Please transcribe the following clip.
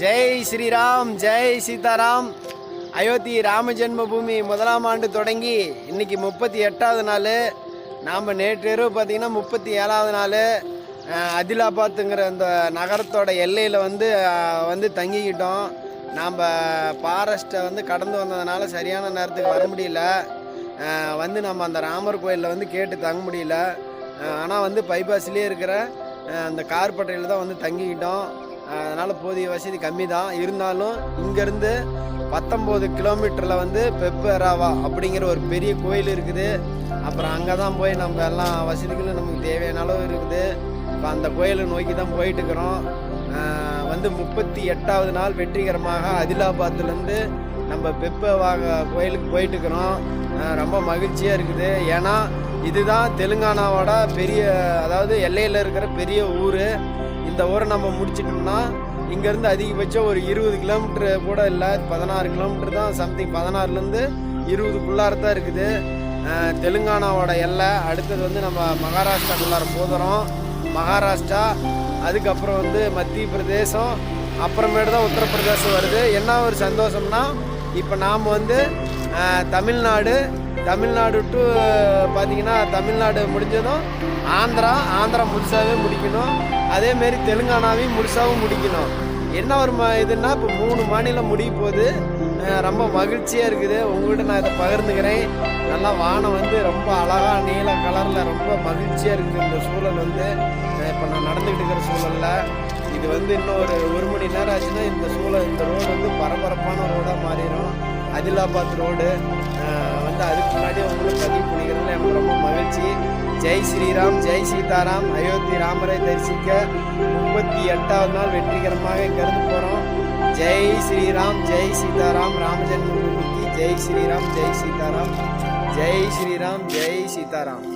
ஜெய் ஸ்ரீராம் ஜெய் சீதாராம். அயோத்தி ராம ஜென்மபூமி முதலாம் ஆண்டு தொடங்கி இன்னைக்கு முப்பத்தி எட்டாவது நாள். நாம் நேற்று இரவு பார்த்தீங்கன்னா முப்பத்தி ஏழாவது நாள். அதிலாபாத்துங்கிற அந்த நகரத்தோட எல்லையில் வந்து வந்து தங்கிக்கிட்டோம். நாம் ஃபாரஸ்ட்டை வந்து கடந்து வந்ததுனால சரியான நேரத்துக்கு வர முடியல. வந்து நம்ம அந்த ராமர் கோயிலில் வந்து கேட்டு தங்க முடியல. ஆனால் வந்து பைபாஸ்லேயே இருக்கிற அந்த கார்பட்டையில் தான் வந்து தங்கிக்கிட்டோம். அதனால் போதிய வசதி கம்மி தான் இருந்தாலும் இங்கேருந்து பத்தொம்போது கிலோமீட்டரில் வந்து பெப்பராவா அப்படிங்கிற ஒரு பெரிய கோயில் இருக்குது. அப்புறம் அங்கே தான் போய் நம்ம எல்லா வசதிகளும் நமக்கு தேவையான அளவு இருக்குது. இப்போ அந்த கோயிலை நோக்கி தான் போயிட்டு இருக்கிறோம் வந்து முப்பத்தி எட்டாவது நாள் வெற்றிகரமாக அதிலாபாத்துலேருந்து நம்ம பெப்பவாக கோயிலுக்கு போயிட்டு இருக்கிறோம் ரொம்ப மகிழ்ச்சியாக இருக்குது. ஏன்னா இதுதான் தெலுங்கானாவோட பெரிய அதாவது எல்லையில் இருக்கிற பெரிய ஊர். இந்த ஊரை நம்ம முடிச்சிட்டோம்னா இங்கேருந்து அதிகபட்சம் ஒரு இருபது கிலோமீட்டர் கூட இல்லை பதினாறு கிலோமீட்டர் தான் சம்திங் பதினாறுலேருந்து இருபதுக்குள்ளார தான் இருக்குது தெலுங்கானாவோட எல்லை அடுத்தது வந்து நம்ம மகாராஷ்டிராக்குள்ளார போதுறோம் மகாராஷ்டிரா அதுக்கப்புறம் வந்து மத்திய பிரதேசம் அப்புறமேட்டு தான் உத்தரப்பிரதேசம் வருது. என்ன ஒரு சந்தோஷம்னா இப்போ நாம் வந்து தமிழ்நாடு தமிழ்நாடு டு பார்த்தீங்கன்னா தமிழ்நாடு முடிஞ்சதும் ஆந்திரா ஆந்திரா முழுசாகவே முடிக்கணும். அதேமாரி தெலுங்கானாவையும் முழுசாகவும் முடிக்கணும். என்ன ஒரு ம இதுன்னா இப்போ மூணு மாநிலம் முடிய போது ரொம்ப மகிழ்ச்சியாக இருக்குது. உங்கள்கிட்ட நான் இதை பகிர்ந்துக்கிறேன். நல்லா வானம் வந்து ரொம்ப அழகாக நீல கலரில் ரொம்ப மகிழ்ச்சியாக இருக்குது இந்த சூழல் வந்து. இப்போ நான் நடந்துக்கிட்டு இருக்கிற சூழலில். இது வந்து இன்னும் ஒரு ஒரு மணி நேரம் ஆச்சுன்னா இந்த சூழல் இந்த ரோடு வந்து பரபரப்பான ரோடாக மாறிடும். அதிலாபாத் ரோடு. வந்து அதுக்கு முன்னாடி உங்களுக்கு பதிவு ஜெய் ஸ்ரீராம் ஜெய் சீதாராம் அயோத்தி ராமரை தரிசிக்க முப்பத்தி எட்டாவது நாள் வெற்றிகரமாக இங்கிருந்து போகிறோம் ஜெய் ஸ்ரீராம் ஜெய் சீதாராம் ராமஜன்மபூமிக்கு ஜெய் ஸ்ரீராம் ஜெய் சீதாராம் ஜெய் ஸ்ரீராம் ஜெய் சீதாராம்.